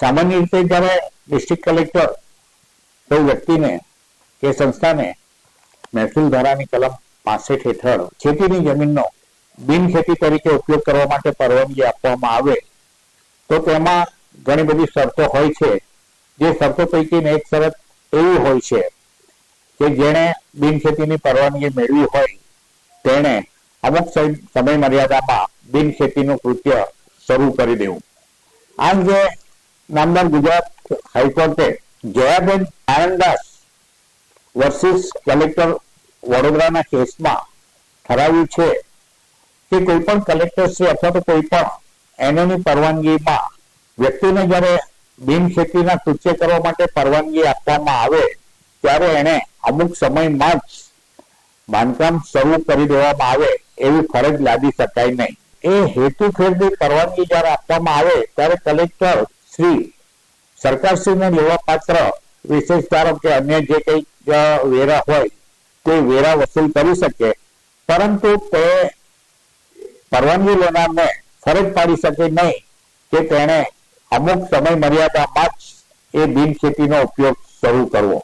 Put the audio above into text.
સામાન્ય રીતે જ્યારે ડિસ્ટ્રિક્ટ કલેક્ટર કોઈ વ્યક્તિને કે સંસ્થાને મહેસૂલ ધારાની કલમ પાસઠ હેઠળ ખેતીની જમીનનો બિન ખેતી તરીકે ઉપયોગ કરવા માટે પરવાનગી આપવામાં આવે, તો તેમાં ઘણી બધી શરતો હોય છે. જે શરતો પૈકીની એક શરત એવી હોય છે કે જેણે બિન ખેતીની પરવાનગી મેળવી હોય, તેણે અમુક સમય મર્યાદામાં બિન ખેતીનું કૃત્ય શરૂ કરી દેવું. આ અંગે નામદાર ગુજરાત હાઈકોર્ટે જયાબેન આનંદાસ વર્સિસ કલેક્ટર વડોદરાના કેસમાં ઠરાવ્યું છે કે કોઈ પણ કલેક્ટરશ્રી અથવા તો કોઈ પણ એનોની પરવાનગીમાં વ્યક્તિને જ્યારે બિન ખેતીના કૃત્ય કરવા માટે પરવાનગી આપવામાં આવે, ત્યારે એને અમુક સમયમાં જ બાંધકામ શરૂ કરી દેવામાં આવે એવી ફરજ લાદી શકાય નહીં. એ હેતુ ખેડની પરવાનગી જ્યારે આપવામાં આવે, ત્યારે કલેક્ટર શ્રી સરકારશ્રીને લેવા પાત્ર વિશેષ ધારો કે અન્ય જે કંઈક વેરા હોય તે વેરા વસૂલ કરી શકે, પરંતુ તે પરવાનગી લેનારને ફરજ પાડી શકે નહીં કે તેણે અમુક સમય મર્યાદામાં જ એ બિનખેતીનો ઉપયોગ શરૂ કરવો.